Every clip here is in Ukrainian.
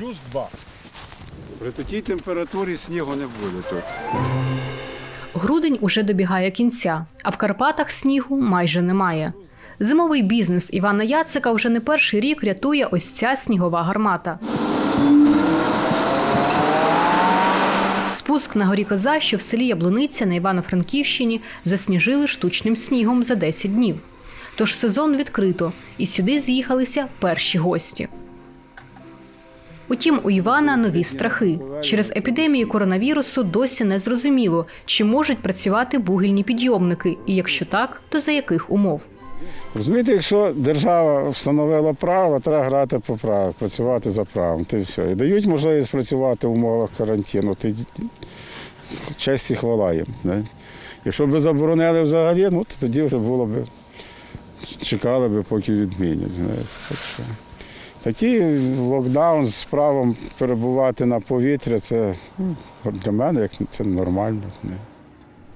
плюс 2. При такій температурі снігу не буде тут. Грудень уже добігає кінця, а в Карпатах снігу майже немає. Зимовий бізнес Івана Яцика вже не перший рік рятує ось ця снігова гармата. Спуск на горі Коза, що в селі Яблуниця на Івано-Франківщині, засніжили штучним снігом за 10 днів. Тож сезон відкрито, і сюди з'їхалися перші гості. Утім, у Івана нові страхи. Через епідемію коронавірусу досі не зрозуміло, чи можуть працювати бугільні підйомники, і якщо так, то за яких умов. Розумієте, якщо держава встановила правила, треба грати по правилах, працювати за правилом. Ти все. І дають можливість працювати в умовах карантину. Ти честь і хвала їм. Не? Якщо б заборонили взагалі, ну то тоді вже було б чекали б, поки відмінять. Знаєте. Так що. Такий локдаун з правом перебувати на повітря, це ну, для мене як це нормально.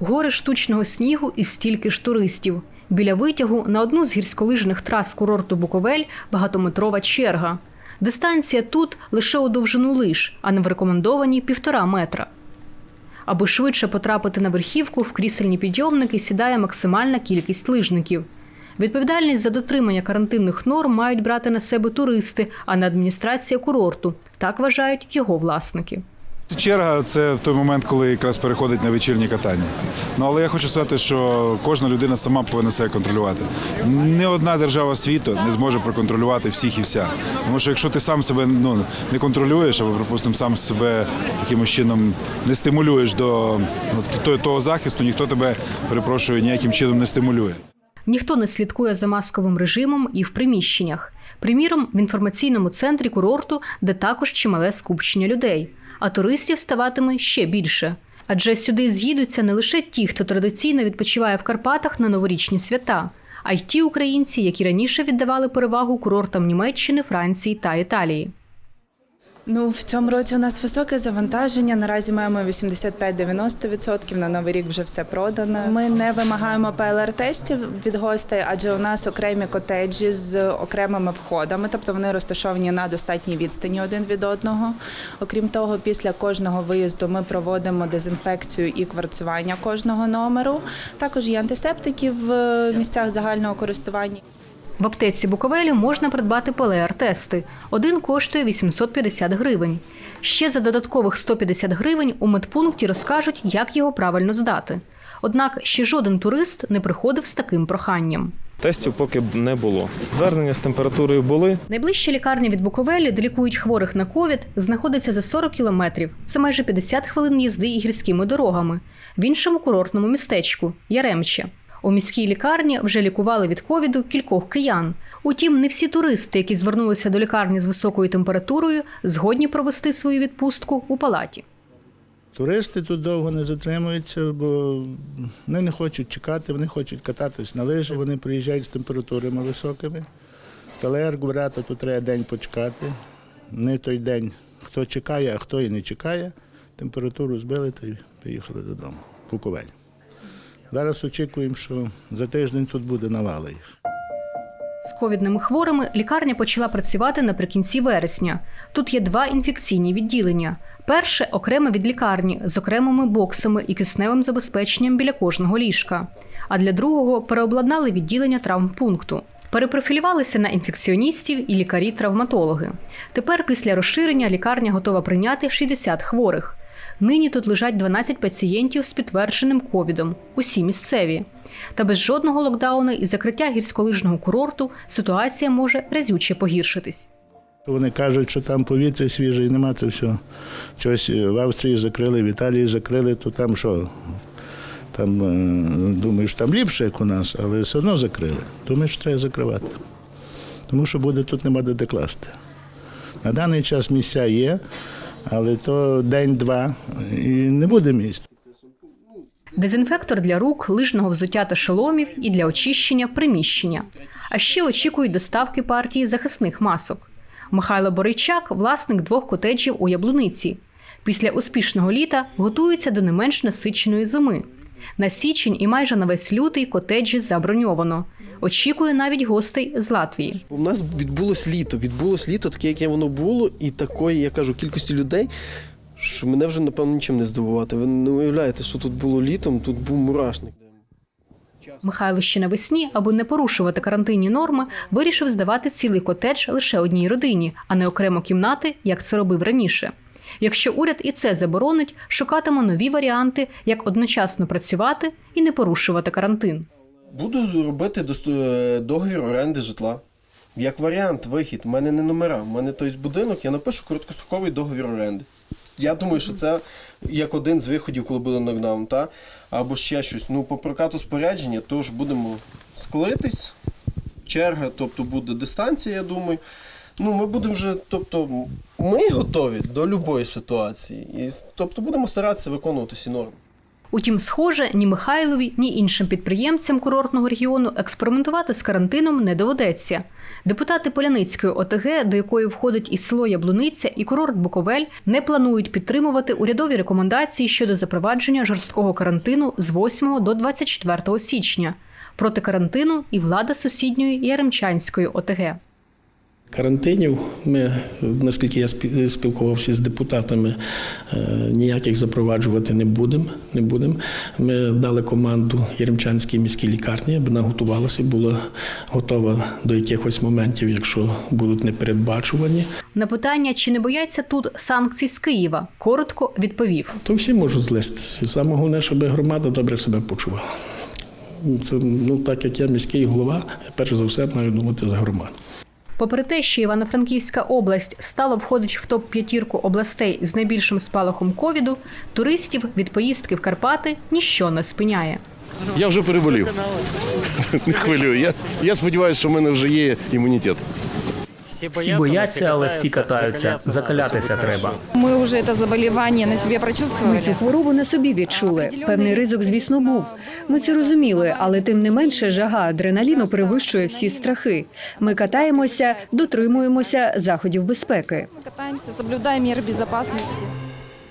Гори штучного снігу і стільки ж туристів. Біля витягу на одну з гірськолижних трас курорту Буковель багатометрова черга. Дистанція тут лише у довжину лиж, а не в рекомендовані півтора метра. Аби швидше потрапити на верхівку, в крісельні підйомники сідає максимальна кількість лижників. Відповідальність за дотримання карантинних норм мають брати на себе туристи, а не адміністрація курорту. Так вважають його власники. Черга це в той момент, коли якраз переходить на вечірнє катання. Ну але я хочу сказати, що кожна людина сама повинна себе контролювати. Не одна держава світу не зможе проконтролювати всіх і вся. Тому що якщо ти сам себе ну, не контролюєш, або припустимо, сам себе якимось чином не стимулюєш до ну, того захисту, ніхто тебе перепрошую ніяким чином не стимулює. Ніхто не слідкує за масковим режимом і в приміщеннях. Приміром, в інформаційному центрі курорту, де також чимале скупчення людей, а туристів ставатиме ще більше. Адже сюди з'їдуться не лише ті, хто традиційно відпочиває в Карпатах на новорічні свята, а й ті українці, які раніше віддавали перевагу курортам Німеччини, Франції та Італії. Ну, в цьому році у нас високе завантаження. Наразі маємо 85-90%, На новий рік вже все продано. Ми не вимагаємо ПЛР-тестів від гостей, адже у нас окремі котеджі з окремими входами, тобто вони розташовані на достатній відстані один від одного. Окрім того, після кожного виїзду ми проводимо дезінфекцію і кварцювання кожного номеру. Також є антисептики в місцях загального користування. В аптеці Буковелю можна придбати ПЛР-тести. Один коштує 850 гривень. Ще за додаткових 150 гривень у медпункті розкажуть, як його правильно здати. Однак ще жоден турист не приходив з таким проханням. Тестів поки б не було. Звернення з температурою були. Найближча лікарня від Буковелі, де лікують хворих на ковід, знаходиться за 40 кілометрів. Це майже 50 хвилин їзди і гірськими дорогами. В іншому курортному містечку Яремче. У міській лікарні вже лікували від ковіду кількох киян. Утім, не всі туристи, які звернулися до лікарні з високою температурою, згодні провести свою відпустку у палаті. Туристи тут довго не затримуються, бо вони не хочуть чекати, вони хочуть кататись на лижі, вони приїжджають з температурами високими. ТЛР брати, тут треба день почекати. Не той день, хто чекає, а хто і не чекає. Температуру збили та й поїхали додому. Буковель. Зараз очікуємо, що за тиждень тут буде навала їх. З ковідними хворими лікарня почала працювати наприкінці вересня. Тут є два інфекційні відділення. Перше окреме від лікарні з окремими боксами і кисневим забезпеченням біля кожного ліжка. А для другого переобладнали відділення травмпункту. Перепрофілювалися на інфекціоністів і лікарі-травматологи. Тепер, після розширення, лікарня готова прийняти 60 хворих. Нині тут лежать 12 пацієнтів з підтвердженим ковідом, усі місцеві. Та без жодного локдауну і закриття гірськолижного курорту ситуація може разюче погіршитись. Вони кажуть, що там повітря свіже і нема це все. Щось в Австрії закрили, в Італії закрили, то там що? Там е, думаєш, там ліпше, як у нас, але все одно закрили. Думаєш, що треба закривати. Тому що буде тут нема де класти. На даний час місця є, але то день-два і не буде місць. Дезінфектор для рук, лижного взуття та шоломів і для очищення приміщення. А ще очікують доставки партії захисних масок. Михайло Боричак власник двох котеджів у Яблуниці. Після успішного літа готується до не менш насиченої зими. На січень і майже на весь лютий котеджі заброньовано. Очікує навіть гостей з Латвії. У нас відбулось літо. Відбулось літо, таке, яке воно було, і такої, я кажу, кількості людей, що мене вже, напевно, нічим не здивувати. Ви не уявляєте, що тут було літом, тут був мурашник. Михайло ще навесні, аби не порушувати карантинні норми, вирішив здавати цілий котедж лише одній родині, а не окремо кімнати, як це робив раніше. Якщо уряд і це заборонить, шукатиме нові варіанти, як одночасно працювати і не порушувати карантин. Буду робити е, договір оренди житла. Як варіант, вихід. У мене не номера. У мене той будинок, я напишу короткостроковий договір оренди. Я думаю, що це як один з виходів, коли буде нокдаун, та? або ще щось. Ну, по прокату спорядження, тож будемо склитись. Черга, тобто буде дистанція, я думаю. Ну, ми будемо вже, тобто, ми готові до будь-якої ситуації. І, тобто будемо старатися виконувати всі норми. Утім, схоже, ні Михайлові, ні іншим підприємцям курортного регіону експериментувати з карантином не доведеться. Депутати Поляницької ОТГ, до якої входить і село Яблуниця, і курорт Буковель, не планують підтримувати урядові рекомендації щодо запровадження жорсткого карантину з 8 до 24 січня. Проти карантину і влада сусідньої Яремчанської ОТГ. Карантинів ми, наскільки я спі- спілкувався з депутатами, е, ніяких запроваджувати не будемо. Не будемо. Ми дали команду Єремчанській міській лікарні, аби вона готувалася, була готова до якихось моментів, якщо будуть непередбачувані. На питання, чи не бояться тут санкцій з Києва, коротко відповів. То всі можуть злистися. Саме головне, щоб громада добре себе почувала. Це ну так як я міський голова, я перш за все маю думати за громаду. Попри те, що Івано-Франківська область стало входить в топ-п'ятірку областей з найбільшим спалахом ковіду, туристів від поїздки в Карпати ніщо не спиняє. Я вже переболів. Не хвилюю. Я, я сподіваюся, що в мене вже є імунітет. Всі бояться, але всі катаються. Закалятися треба. Ми вже це заболівання на собі прочувствовали. Ми цю хворобу на собі відчули. Певний ризик, звісно, був. Ми це розуміли, але тим не менше жага адреналіну перевищує всі страхи. Ми катаємося, дотримуємося заходів безпеки. Ми катаємося, соблюдаємо міри безпечності.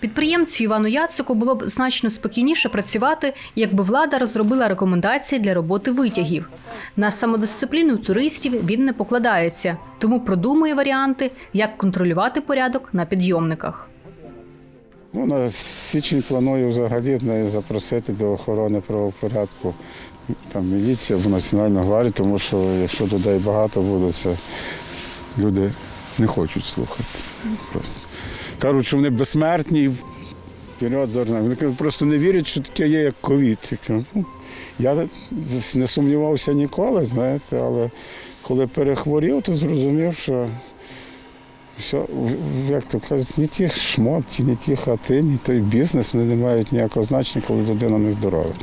Підприємцю Івану Яцику було б значно спокійніше працювати, якби влада розробила рекомендації для роботи витягів. На самодисципліну туристів він не покладається, тому продумує варіанти, як контролювати порядок на підйомниках. Ну, на січень планую взагалі запросити до охорони правопорядку там, міліцію або Національну гвардію, тому що якщо людей багато буде, це люди не хочуть слухати. Просто. Кажуть, що вони безсмертні вперед зорна. Вони просто не вірять, що таке є, як ковід. «Ну, Я не сумнівався ніколи, знаєте, але коли перехворів, то зрозумів, що все, як то кажуть, ні ті шмотки, ні ті хати, ні той бізнес не мають ніякого значення, коли людина не здорова.